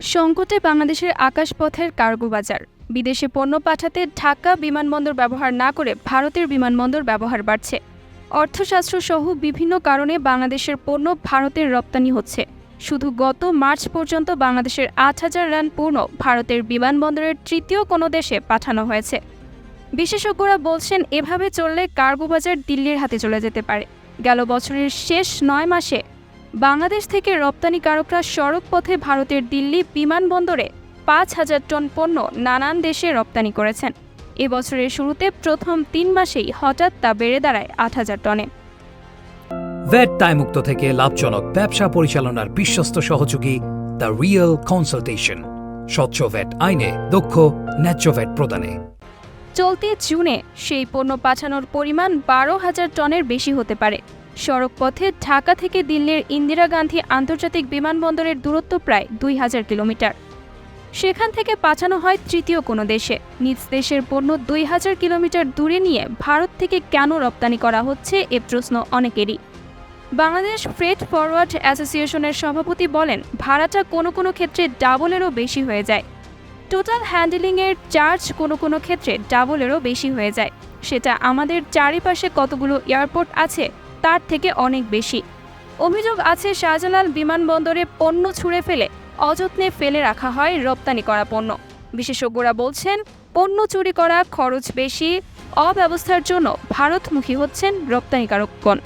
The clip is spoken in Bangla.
সংকটে বাংলাদেশের আকাশপথের কার্গো বাজার। বিদেশে পণ্য পাঠাতে ঢাকা বিমানবন্দর ব্যবহার না করে ভারতের বিমানবন্দর ব্যবহার বাড়ছে। অর্থশাস্ত্র সহ বিভিন্ন কারণে বাংলাদেশের পণ্য ভারতের রপ্তানি হচ্ছে। শুধু গত মার্চ পর্যন্ত বাংলাদেশের আট হাজার রান পূর্ণ ভারতের বিমানবন্দরের তৃতীয় কোনো দেশে পাঠানো হয়েছে। বিশেষজ্ঞরা বলছেন, এভাবে চললে কার্গো বাজার দিল্লির হাতে চলে যেতে পারে। গেল বছরের শেষ নয় মাসে বাংলাদেশ থেকে রপ্তানিকারকরা সড়ক পথে ভারতের দিল্লি বিমানবন্দরে পাঁচ হাজার টন পণ্য নানান দেশে রপ্তানি করেছেন। এবছরের শুরুতে প্রথম তিন মাসেই হঠাৎ তা বেড়ে দাঁড়ায় আট হাজার টনে। ভ্যাট দায়মুক্ত থেকে লাভজনক ব্যবসা পরিচালনার বিশ্বস্ত সহযোগী দ্য রিয়েল কনসালটেশন স্বচ্ছ ভ্যাট আইনে দক্ষ ন্যায্য ভ্যাট প্রদানে। চলতি জুনে সেই পণ্য পাঠানোর পরিমাণ বারো হাজার টনের বেশি হতে পারে। সড়কপথে ঢাকা থেকে দিল্লির ইন্দিরা গান্ধী আন্তর্জাতিক বিমানবন্দরের দূরত্ব প্রায় দুই হাজার কিলোমিটার। সেখান থেকে পাঠানো হয় তৃতীয় কোনো দেশে। নিজ দেশের পণ্য দুই হাজার কিলোমিটার দূরে নিয়ে ভারত থেকে কেন রপ্তানি করা হচ্ছে এ প্রশ্ন অনেকেরই। বাংলাদেশ ফ্রেট ফরওয়ার্ড অ্যাসোসিয়েশনের সভাপতি বলেন, ভাড়াটা কোনো কোনো ক্ষেত্রে ডাবলেরও বেশি হয়ে যায়। টোটাল হ্যান্ডেলিংয়ের চার্জ কোনো কোনো ক্ষেত্রে ডাবলেরও বেশি হয়ে যায়। সেটা আমাদের চারিপাশে কতগুলো এয়ারপোর্ট আছে তার থেকে অনেক বেশি। অভিযোগ আছে, শাহজালাল বিমানবন্দরে পণ্য ছুঁড়ে ফেলে অযত্নে ফেলে রাখা হয় রপ্তানি করা পণ্য। বিশেষজ্ঞরা বলছেন, পণ্য চুরি করা খরচ বেশি, অব্যবস্থার জন্য ভারতমুখী হচ্ছেন রপ্তানিকারকগণ।